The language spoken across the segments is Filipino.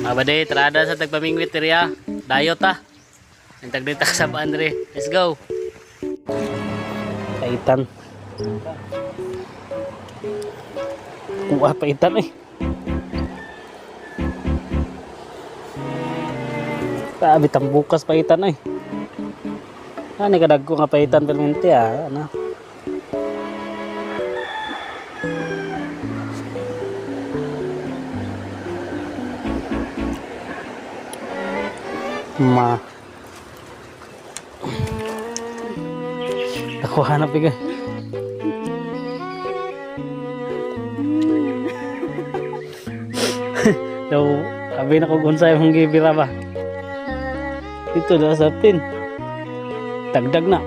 Abade, trada sa tagpamingwit teriya. Dayo ta. Ang tagdita sa Andre. Let's go. Paitan. Kuha paitan eh. Grabe tambukas paitan eh. Ano kadag ko nga paitan permente ah. Ano? Ma. Ako hanap bigay. Daw, sabi na kung unsay mong gibira ba. Dito na sa pin. Dagdag na.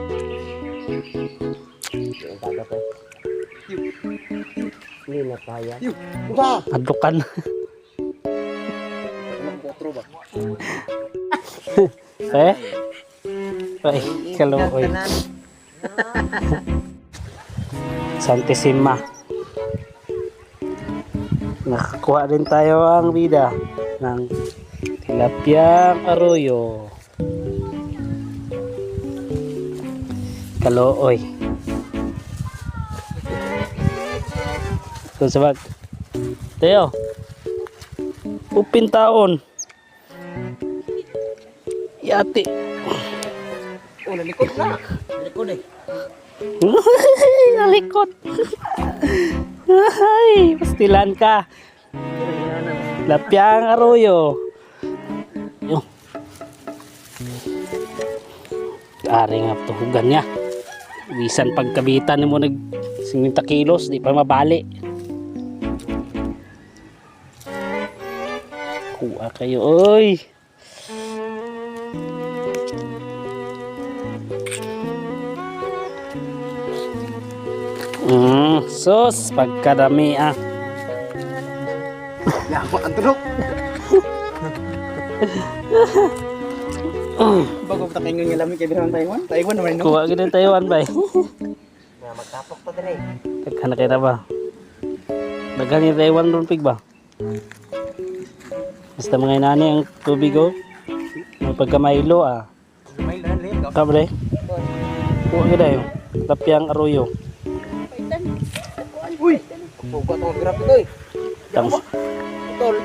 Hindi na kaya. Adlukan. eh? Ay, kaluoy. Santissima. Nakakuha din tayo ang bida ng tilapiyang arroyo. Kalooy. Kung sabag. Teo. Upin taon. Yati. Oh, nalikod na. Nalikod eh. Nalikot. Ay, pastilan ka. Lapyang arroyo. Yung. Ari nga tuhugan niya. Bisan pagkabitan mo nag 50 kilos, di pa mabali. Kuha kayo, oy. Mm, sus, pagkadami ah. Yawa ang tulog. Bago pa tayo nga lamig kay Birang Taiwan. Taiwan naman no. Kuha gini Taiwan ba? Na magtapok pa dire. Daghan na kita ba? Daghan ni Taiwan doon pig ba? Basta mga inani ang tubig oh. May pagkamaylo ah. Lim. Kabre? Kuha gina yun. Lapyang arroyo. Uy. Buka to grab ito eh. Tang Tol.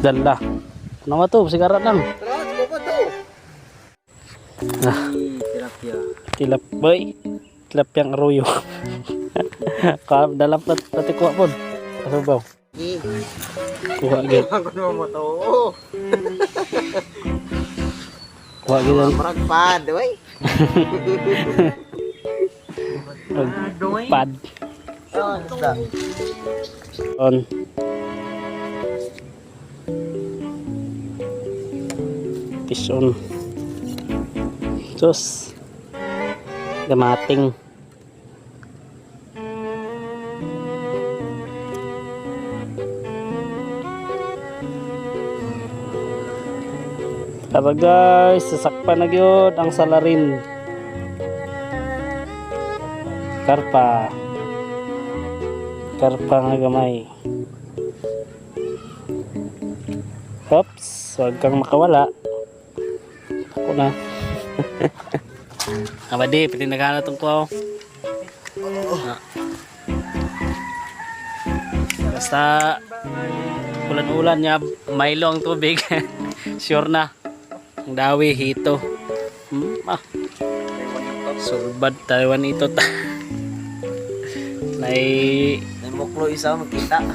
dala. Ano ba to? Sigarat lang. Tara, buka to. Ah, Tilapia. tilap boy. Tilapyang arroyo. Kaap dalam pat pati kuha po. Ba? Eh. Kuha gid. Ako naman mo to. Kuha gid ang Marag pad. On. Fish on. Sus. Gamating. Tara guys, sasakpan na gyud ang salarin. Karpa. Karpa nga gamay. Oops, huwag kang makawala. Ako na. Abadi, pati naghanap tong. Ah. Basta ulan-ulan niya, Milo ang tubig. sure na. Ang dawi, hito. Hmm, ah. Surbad, Taiwan ito ta. Nay muklo isa makita.